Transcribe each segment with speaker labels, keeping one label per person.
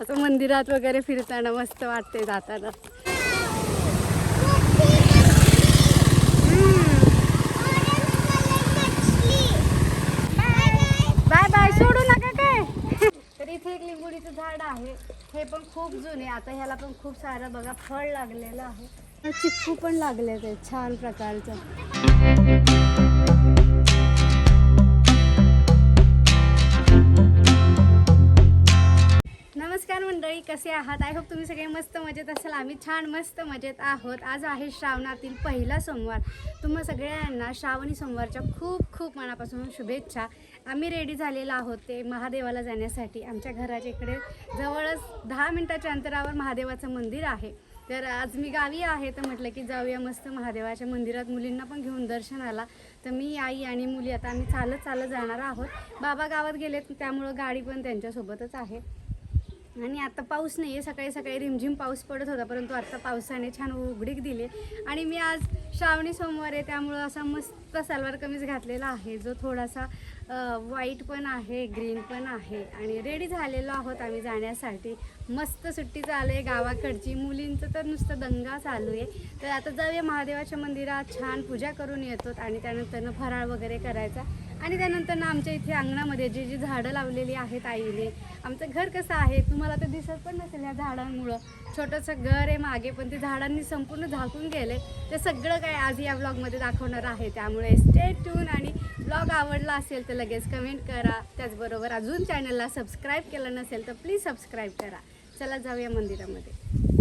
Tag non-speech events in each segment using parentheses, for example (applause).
Speaker 1: आता मंदिरात वगैरे फिरताना मस्त वाटते जाताना. बाय बाय सोडू नका काय? तर इथे एक लिंबुडीचं झाड आहे. हे पण खूप जुने आता ह्याला पण खूप सारं बघा फळ लागलेलं आहे. चिक्कू पण लागले ते छान प्रकारचं. कसे आहात? आय होप तुम्ही सगळे मस्त मजेत असाल. आम्ही छान मस्त मजेत आहोत. आज आहे श्रावणातील पहिला सोमवार. तुम्हा सगळ्यांना श्रावणी सोमवारच्या खूप खूप मनापासून शुभेच्छा. आम्ही रेडी झालेलो आहोत ते महादेवाला जाण्यासाठी. आमच्या घराच्या इकडे जवळच दहा मिनटाच्या अंतरावर महादेवाचं मंदिर आहे. तर आज मी गावी आहे तर म्हटलं की जाऊया मस्त महादेवाच्या मंदिरात. मुलींना पण घेऊन दर्शनाला. तर मी आई आणि मुली आता आम्ही चालत चालत जाणार आहोत. बाबा गावात गेलेत त्यामुळं गाडी पण त्यांच्यासोबतच आहे. आणि आता पाऊस नाही आहे सकाळी सकाळी रिमझिम पाऊस पडत होता परंतु आत्ता पावसाने छान उघडीक दिली. आणि मी आज श्रावणी सोमवार आहे त्यामुळं असा मस्त सलवार कमीज घातलेला आहे जो थोडासा व्हाईट पण आहे ग्रीन पण आहे. आणि रेडी झालेलो आहोत आम्ही जाण्यासाठी. मस्त सुट्टी चालू आहे गावाकडची मुलींचं तर नुसतं दंगा चालू आहे तर आता जाऊया महादेवाच्या मंदिरात छान पूजा करून येतो आणि त्यानंतरनं फराळ वगैरे करायचा. आणि त्यानंतर ना आमच्या इथे अंगणामध्ये जी जी झाडं लावलेली आहेत आईने आमचं घर कसं आहे तुम्हाला तर दिसत पण नसेल ह्या झाडांमुळं. छोटंसं घर आहे मागे पण ते झाडांनी संपूर्ण झाकून गेले ते सगळं काय आज या ब्लॉगमध्ये दाखवणार आहे. त्यामुळे स्टे ट्यून आणि ब्लॉग आवडला असेल तर लगेच कमेंट करा. त्याचबरोबर अजून चॅनलला सबस्क्राईब केलं नसेल तर प्लीज सबस्क्राईब करा. चला जाऊया मंदिरामध्ये.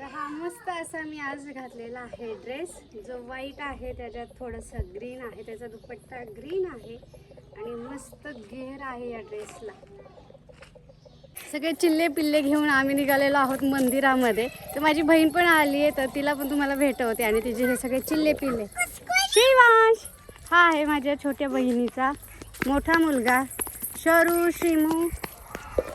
Speaker 1: तर हा मस्त असा मी आज घातलेला आहे ड्रेस जो व्हाईट आहे त्याच्यात थोडंसं ग्रीन आहे त्याचा दुपट्टा ग्रीन आहे आणि मस्त घेर आहे या ड्रेसला सगळे चिल्ले पिल्ले घेऊन आम्ही निघालेलो आहोत मंदिरामध्ये. तर माझी बहीण पण आली आहे तर तिला पण तुम्हाला भेटवते आणि तिचे हे सगळे चिल्ले पिल्ले. शिवांश हा आहे माझ्या छोट्या बहिणीचा मोठा मुलगा शरू शिमू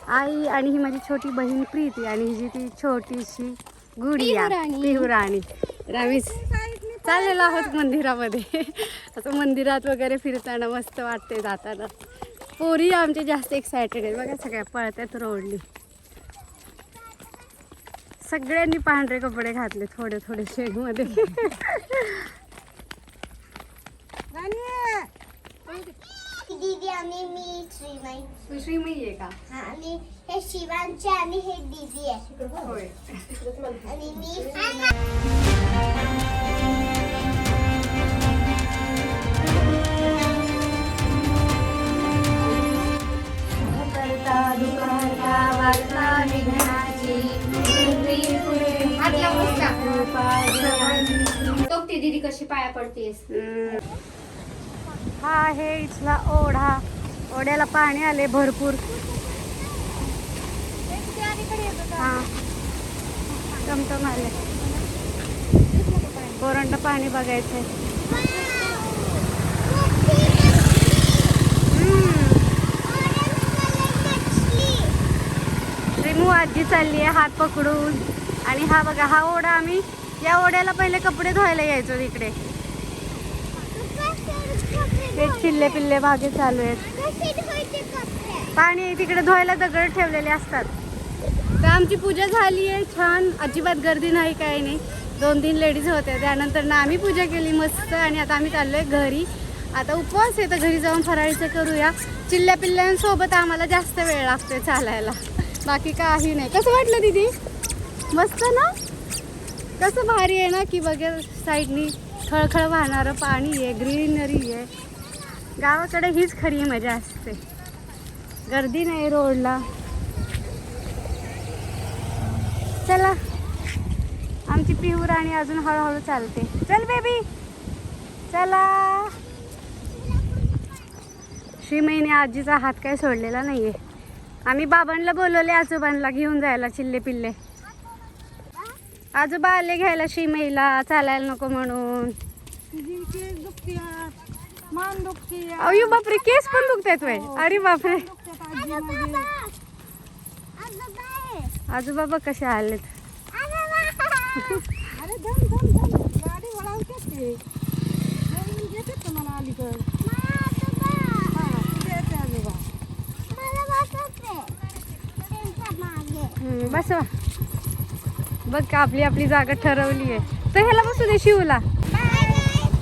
Speaker 1: आई आणि ही माझी छोटी बहीण प्रीती आणि ही जी ती छोटीशी गुडिया
Speaker 2: पिहुराणी.
Speaker 1: तर आम्ही चाललेलो आहोत मंदिरामध्ये. (laughs) आता मंदिरात वगैरे फिरताना मस्त वाटते जाताना. पोरी आमचे जास्त एक्सायटेड आहेत. बघा सगळ्या पळतात रोडली सगळ्यांनी पांढरे कपडे घातले थोडे थोडे शेडमध्ये. (laughs)
Speaker 2: दीदी आणि मी श्रीमाई.
Speaker 1: तू श्रीमयी आहे का?
Speaker 2: हा हे शिवांचे आणि हे दीदी आहे. आणि मी
Speaker 3: दीदी कशी पाया पडतेस
Speaker 1: हा आहे इथला ओढा. ओढ्याला पाणी आले भरपूर. हा. टमटम आले. पाणी बघायचंय. रिमू आजी चालली आहे हात पकडून. आणि हा बघा हा ओढा आम्ही या ओढ्याला पहिले कपडे धुवायला यायचो तिकडे चिल्ले पिल्ले भागे चालू आहेत. पाणी तिकडे धुवायला दगड ठेवलेले असतात. तर आमची पूजा झाली आहे छान. अजिबात गर्दी नाही काही नाही. दोन तीन लेडीज होत्या त्यानंतर ना आम्ही पूजा केली मस्त आणि आता आम्ही चाललो आहे घरी. आता उपवास आहे तर घरी जाऊन फराळीचं करूया. चिल्ल्या पिल्ल्यांसोबत आम्हाला जास्त वेळ लागतोय चालायला. बाकी काही नाही. कसं वाटलं दीदी? मस्त ना? कसं भारी आहे ना की बघा साईडनी खळखळ वाहणारं पाणी आहे ग्रीनरी आहे. गावाकडे हीच खरी मजा असते. गर्दी नाही रोडला. चला. आमची पिहू आणि अजून हळूहळू चालते. चल बेबी चला. श्रीमईने आजीचा हात काय सोडलेला नाहीये. आम्ही बाबांना बोलवले आजोबांना घेऊन जायला चिल्ले पिल्ले. आजोबा आले घ्यायला श्रीमईला चालायला नको म्हणून.
Speaker 4: मान
Speaker 1: अयो बापरे केस पण दुखतायत वय. अरे बापरे. आजोबा बघ कसे आलेत?
Speaker 4: अरे धम गाडी वळावते ते तुम्हाला अलीकड. हा
Speaker 1: बसवा. बघ का आपली आपली जागा ठरवली आहे. तर ह्याला बसू दे शिवला.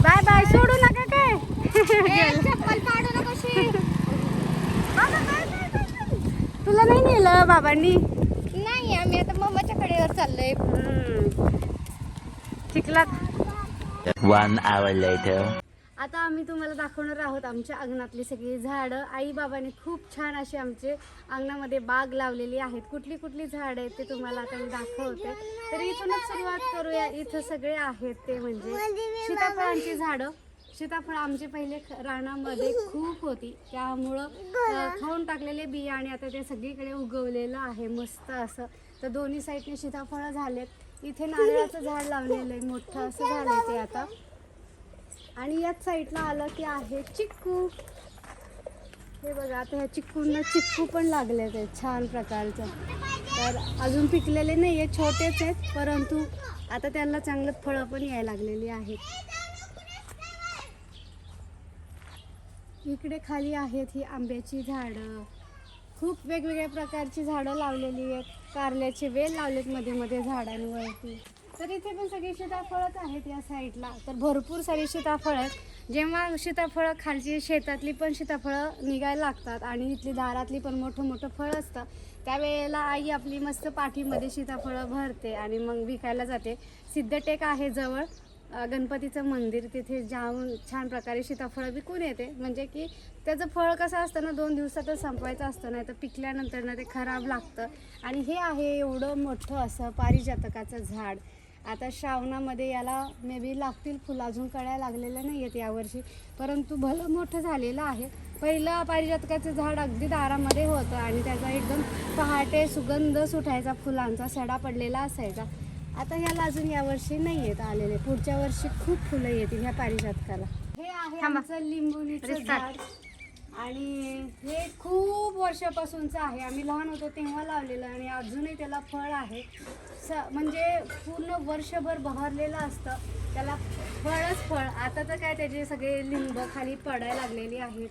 Speaker 1: Bye bye. सोडू नका काय?
Speaker 3: चप्पल काढू नकोशी. (laughs)
Speaker 1: तुला नाही नेलं बाबांनी
Speaker 3: नाही आम्ही आता मम्माच्या कडेवर चाललोय.
Speaker 1: चिखलात.
Speaker 5: One hour later.
Speaker 1: आता आम्ही तुम्हाला दाखवणार आहोत आमच्या अंगणातली सगळी झाडं. आई बाबाने खूप छान अशी आमचे अंगणामध्ये बाग लावलेली आहेत. कुठली कुठली झाडं आहेत ते तुम्हाला आता मी दाखवते. तर इथूनच सुरुवात करूया. इथं सगळे आहेत ते म्हणजे सीताफळांची झाडं. सीताफळ आमचे पहिले रानामध्ये खूप होती. त्यामुळं खाऊन टाकलेले बियाणे आता ते सगळीकडे उगवलेलं आहे. मस्त असं तर दोन्ही साईडने सीताफळं झालेत. इथे नारळाचं झाड लावलेलं आहे मोठं असं झालंय ते आता. आणि याच साईडला आलं की आहे चिक्कू. हे बघा आता ह्या चिक्कूंना चिक्कू पण लागले आहेत छान प्रकारचं. तर अजून पिकलेले नाही आहेत छोटेच आहेत परंतु आता त्यांना चांगलं फळं पण यायला लागलेली आहेत. इकडे खाली आहेत ही आंब्याची झाडं. खूप वेगवेगळ्या प्रकारची झाडं लावलेली आहेत. कारल्याचे वेल लावलेत मध्ये मध्ये झाडांवरती. तर इथे पण सगळी सीताफळच आहेत या साईडला. तर भरपूर सारी सीताफळ आहेत. जेव्हा सीताफळं खालची शेतातली पण सीताफळं निघायला लागतात आणि इथली दारातली पण मोठं मोठं फळ असतं त्यावेळेला आई आपली मस्त पाठीमध्ये सीताफळं भरते आणि मग विकायला जाते. सिद्धटेक आहे जवळ. गणपतीचं मंदिर तिथे जाऊन छान प्रकारे सीताफळं विकून येते. म्हणजे की त्याचं फळ कसं असतं ना दोन दिवसातच संपवायचं असतं नाही तर पिकल्यानंतर ना ते खराब लागतं. आणि हे आहे एवढं मोठं असं पारिजातकाचं झाड. आता श्रावणामध्ये याला मे बी लागतील फुलं अजून कळ्या लागलेल्या नाही आहेत यावर्षी परंतु भलं मोठं झालेलं आहे. पहिलं पारिजातकाचं झाड अगदी दारामध्ये होतं आणि त्याचा एकदम पहाटे सुगंध सुटायचा फुलांचा सडा पडलेला असायचा. आता ह्याला अजून यावर्षी नाही येत आलेले. पुढच्या वर्षी खूप फुलं येतील ह्या पारिजातकाला. हे आहे आमचं लिंबुनीचं झाड. आणि हे खूप वर्षापासूनचं आहे. आम्ही लहान होतो तेव्हा लावलेलं आणि अजूनही त्याला फळ आहे. स म्हणजे पूर्ण वर्षभर बहरलेलं असतं. त्याला फळच फळ. आता तर काय त्याचे सगळे लिंब खाली पडायला लागलेली आहेत.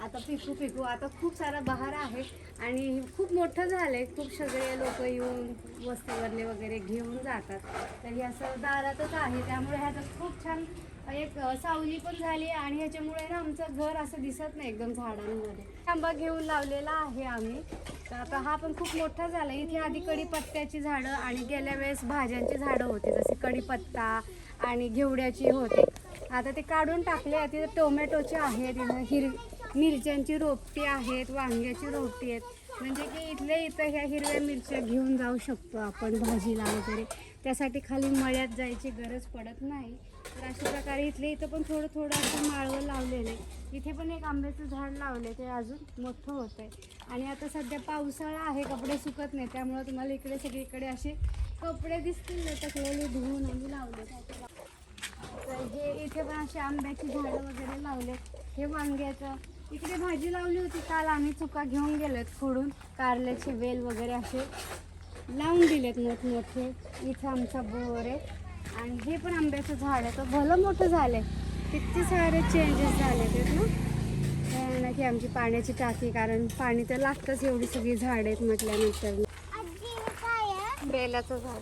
Speaker 1: आता पिकू पिकू. आता खूप सारा बहार आहे आणि खूप मोठं झालं आहे खूप सगळे लोक येऊन वस्तीवरले वगैरे घेऊन जातात. तर हे असं दारातच आहे. त्यामुळे ह्याचं खूप छान एक सावली पण झाली आणि ह्याच्यामुळे ना आमचं घर असं दिसत नाही एकदम झाडांमध्ये. आंबा घेऊन लावलेला आहे आम्ही. तर आता हा पण खूप मोठा झाला. इथे आधी कढीपत्त्याची झाडं आणि गेल्या वेळेस भाज्यांची झाडं होती. जसे कढीपत्ता आणि घेवड्याची होते. आता ते काढून टाकले. आता तिथे टोमॅटोचे आहेत तिथं हिर मिरच्यांची रोपटी आहेत वांग्याची रोपटी आहेत. म्हणजे की इथल्या इथं ह्या हिरव्या मिरच्या घेऊन जाऊ शकतो आपण भाजीला वगैरे. त्यासाठी खाली मळ्यात जायची गरज पडत नाही. तर अशा प्रकारे इथले इथं पण थोडं थोडं असं माळवं लावलेलं आहे. इथे पण एक आंब्याचं झाड लावले ते अजून मोठं होत आहे. आणि आता सध्या पावसाळा आहे कपडे सुकत नाही त्यामुळं तुम्हाला इकडे सगळीकडे असे कपडे दिसतील ना तकलेले धुवून आम्ही लावले तर हे इथे पण असे आंब्याची झाडं वगैरे लावले हे वांग्याचं इकडे भाजी लावली होती काल आम्ही चुका घेऊन गेलोत फोडून कारल्याचे वेल वगैरे असे लावून दिलेत मोठमोठे. इथं आमचा बोर आहे. आणि हे पण आंब्याचं झाड आहे. तर भलं मोठं झालं आहे किती सारे चेंजेस झाले आहेत ना? ना की आमची पाण्याची टाकी कारण पाणी तर लागतंच. एवढी सगळी झाड आहेत म्हटल्यानंतर.
Speaker 2: काय
Speaker 3: बेलाचं झाड.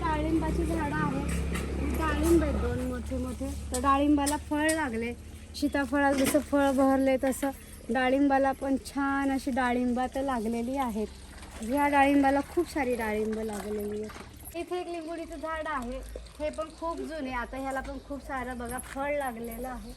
Speaker 1: डाळिंबाची झाडं आहेत. डाळिंब आहेत दोन मोठे मोठे. तर डाळिंबाला फळ लागले. सीताफळात जसं फळ बहरले तसं डाळिंबाला पण छान अशी डाळिंबा तर लागलेली आहेत. ह्या डाळिंबाला खूप सारी डाळिंब लागलेली आहेत. इथे एक लिंबोडीचं झाड आहे. हे पण खूप जुने आता ह्याला पण खूप सारं बघा फळ लागलेलं आहे.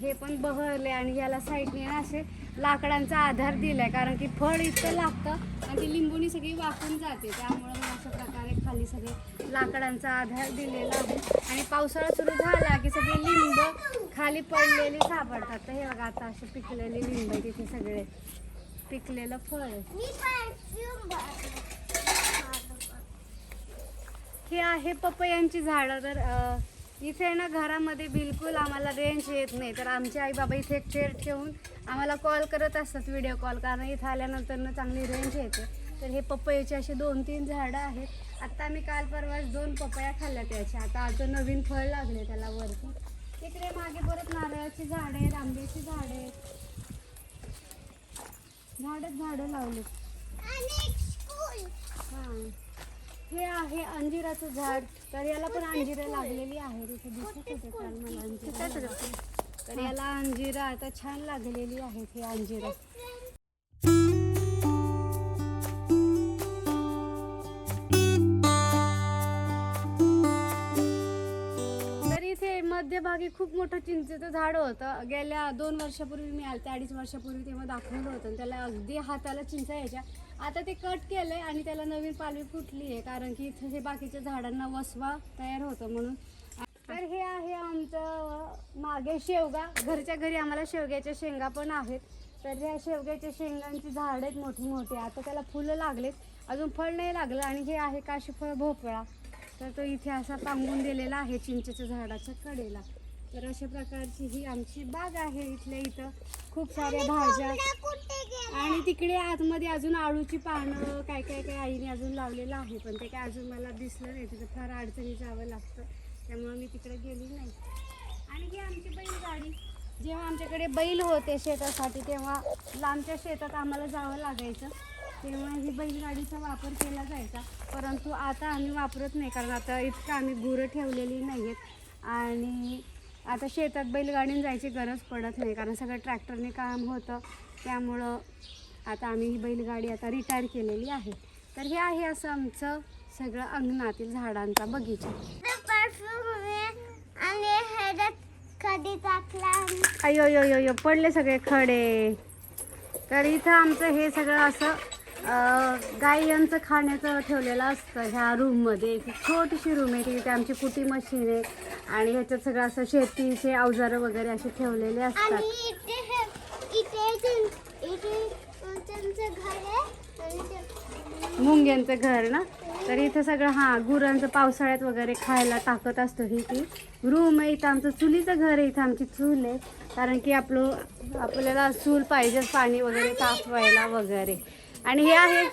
Speaker 1: हे पण बहरले आणि याला साईडने ना असे लाकडांचा आधार दिला आहे कारण की फळ इतकं लागतं आणि ती लिंबुणी सगळी वाकून जाते. त्यामुळे मग अशा प्रकारे खाली सगळे लाकडांचा आधार दिलेला आहे. आणि पावसाळा सुरू झाला की सगळी लिंब खाली पडलेली सापडतात. तर हे बघा आता असे पिकलेले लिंब आहे तिथे सगळे. पिकलेलं फळ आहे. ही आहे पपयांची झाडं. तर इथे ना घरामध्ये बिलकुल आम्हाला रेंज येत नाही. तर आमचे आई बाबा इथे एक चेअर ठेवून आम्हाला कॉल करत असतात व्हिडिओ कॉल कारण इथं आल्यानंतर ना चांगली रेंज येते. तर हे पपईचे असे दोन तीन झाडं आहेत. आत्ता आम्ही काल परवाच दोन पपया खाल्ल्या त्याच्या. आता अजून नवीन फळ लागले त्याला वरती. तिकडे मागे परत नारळाची झाडं आहेत आंब्याची झाडं आहेत. झाडच झाडं लावलीत
Speaker 2: आणि एक
Speaker 1: हे. आहे अंजिराचं झाड. तर याला पण अंजिरं लागलेली आहे. तिथे दिसत होते काल मला अंजिरं. तर याला अंजिरं आता छान लागलेली आहेत ही अंजिरं. मागे खूप मोठं चिंचेचं झाड होतं. गेल्या दोन वर्षापूर्वी मी आलते अडीच वर्षापूर्वी तेव्हा दाखवलं होतं आणि त्याला अगदी हाताला चिंचा यायच्या. आता ते कट केलंय आणि त्याला नवीन पालवी फुटली आहे कारण की इथं हे बाकीच्या झाडांना वसवा तयार होतो म्हणून. तर हे आहे आमचं मागे शेवगा. घरच्या घरी आम्हाला शेवग्याच्या शेंगा पण आहेत. तर ह्या शेवग्याच्या शेंगांची झाड आहेत मोठी मोठी. आता त्याला फुलं लागलेत. अजून फळ नाही लागलं आणि हे आहे काशीफळ भोपळा. तर तो इथे असा पांगून दिलेला आहे चिंचेच्या झाडाच्या कडेला. तर अशा प्रकारची ही आमची बाग आहे इथल्या इथं. खूप साऱ्या भाज्या. आणि तिकडे आतमध्ये अजून आळूची पानं काय काय काय आईने अजून लावलेलं आहे पण ते काय अजून मला दिसलं नाही. तिथं फार अडचणी जावं लागतं. त्यामुळे मी तिकडे गेली नाही. आणि ही आमची बैलगाडी. जेव्हा आमच्याकडे बैल होते शेतासाठी तेव्हा लांबच्या शेतात आम्हाला जावं लागायचं. तेव्हा ही बैलगाडीचा वापर केला जायचा. परंतु आता आम्ही वापरत नाही कारण आता इतकं आम्ही गुरं ठेवलेली नाही आहेत आणि आता शेतात बैलगाडीने जायची गरज पडत नाही कारण सगळं ट्रॅक्टरने काम होतं. त्यामुळं आता आम्ही ही बैलगाडी आता रिटायर केलेली आहे. तर हे आहे असं आमचं सगळं अंगणातील झाडांचा बगीचा.
Speaker 2: आणि
Speaker 1: अयो अयो यो पडले सगळे खडे. तर इथं आमचं हे सगळं असं गाई यांचं खाण्याचं ठेवलेलं असतं ह्या रूममध्ये छोटीशी रूम आहे तिथे आमची कुटी मशीन आहे. आणि ह्याच्यात सगळं असं शेतीचे अवजारं वगैरे असे ठेवलेले असतात.
Speaker 2: आणि इथे हे- इथे त्यां- इथे त्यांचं घर आहे आणि ते-
Speaker 1: मुंग्यांचं घर ना? तर इथं सगळं हां गुरांचं पावसाळ्यात वगैरे खायला टाकत असतो ही ती. रूम आहे इथं आमचं चुलीचं घर आहे इथं आमची चूल आहे. कारण की आपलं आपल्याला चूल पाहिजे पाणी वगैरे तापवायला वगैरे. आणि हे आहे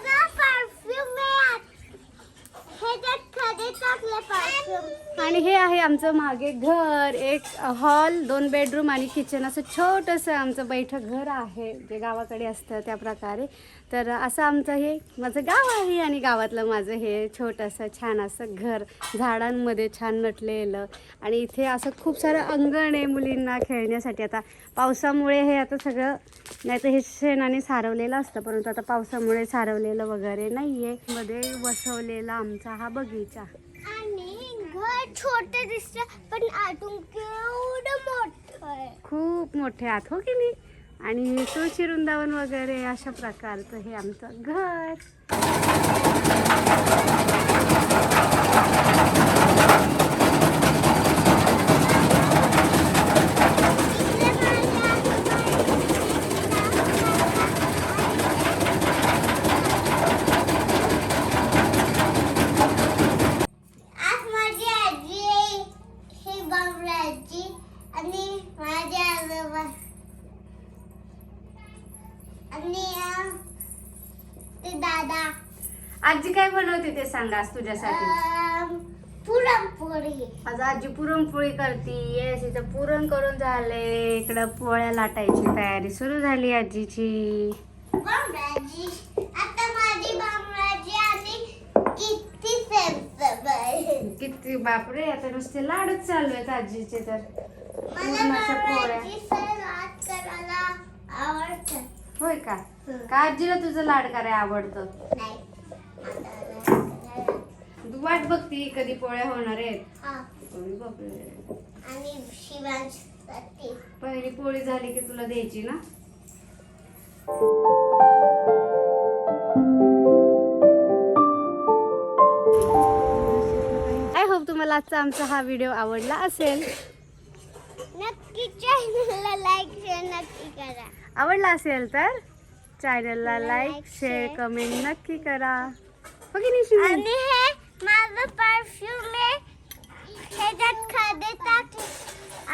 Speaker 1: आणि हे आहे आमचं मागे घर एक हॉल दोन बेडरूम आणि किचन असं छोटंसं आमचं बैठक घर आहे जे गावाकडे असतं त्या प्रकारे. तर असं आमचं हे माझं गाव आहे आणि गावातलं माझं हे छोटंसं छान असं घर झाडांमध्ये छान नटलेलं. आणि इथे असं खूप सारं अंगण आहे मुलींना खेळण्यासाठी. आता पावसामुळे हे आता सगळं नाही तर हे शेणाने सारवलेलं असतं परंतु आता पावसामुळे सारवलेलं वगैरे नाही आहे मध्ये वसवलेला आमचा हा बगीचा.
Speaker 2: आणि घर छोट दिसतं पण आतून केवढं मोठं
Speaker 1: खूप मोठे आत हो की नाही? आणि तुळशी वृंदावन वगैरे अशा प्रकारचं हे आमचं घर
Speaker 2: आज माझी आजी आहे ही बाबराजी आणि माझे आजोबा आणि अं, ते दादा.
Speaker 1: आजी काय बनवते ते सांगा आज तुझ्यासाठी?
Speaker 2: अं, पुरणपोळी.
Speaker 1: आज आजी पुरणपोळी करते. येस इथं पुरण करून झाले. इकडं पोळ्या लाटायची तयारी सुरू झाली आजीची.
Speaker 2: बाबराजी आता माझी बाबराजी किती
Speaker 1: बापरे आता नुसते लाडच चालू आहेत आजीचे तर.
Speaker 2: मला
Speaker 1: पुरणाच्या पोळ्या.
Speaker 2: बाबराजी सलाद करायला आवडतं
Speaker 1: होय का? का आजीला तुझं लाड करायला आवडतं? तू वाट बघती कधी पोळ्या होणार आहेत.
Speaker 2: हा.
Speaker 1: बापरे. पहिली पोळी झाली की तुला द्यायची ना? आय होप तुम्हाला आजचा आमचा हा व्हिडिओ आवडला असेल.
Speaker 2: नक्की चॅनलला लाईक शेअर नक्की करा.
Speaker 1: आवडला असेल तर चॅनलला लाईक शेअर. कमेंट नक्की करा. हो की नाही?
Speaker 2: आणि हे माझं परफ्यूम आहे. ह्याच्यात खादे टाकले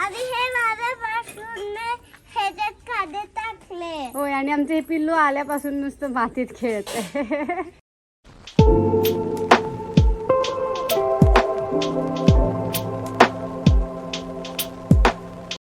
Speaker 2: आणि हे माझं परफ्यूम आहे. ह्याच्यात खादे टाकले
Speaker 1: होय आणि आमचे हे पिल्लू आल्यापासून नुसतं मातीत खेळत.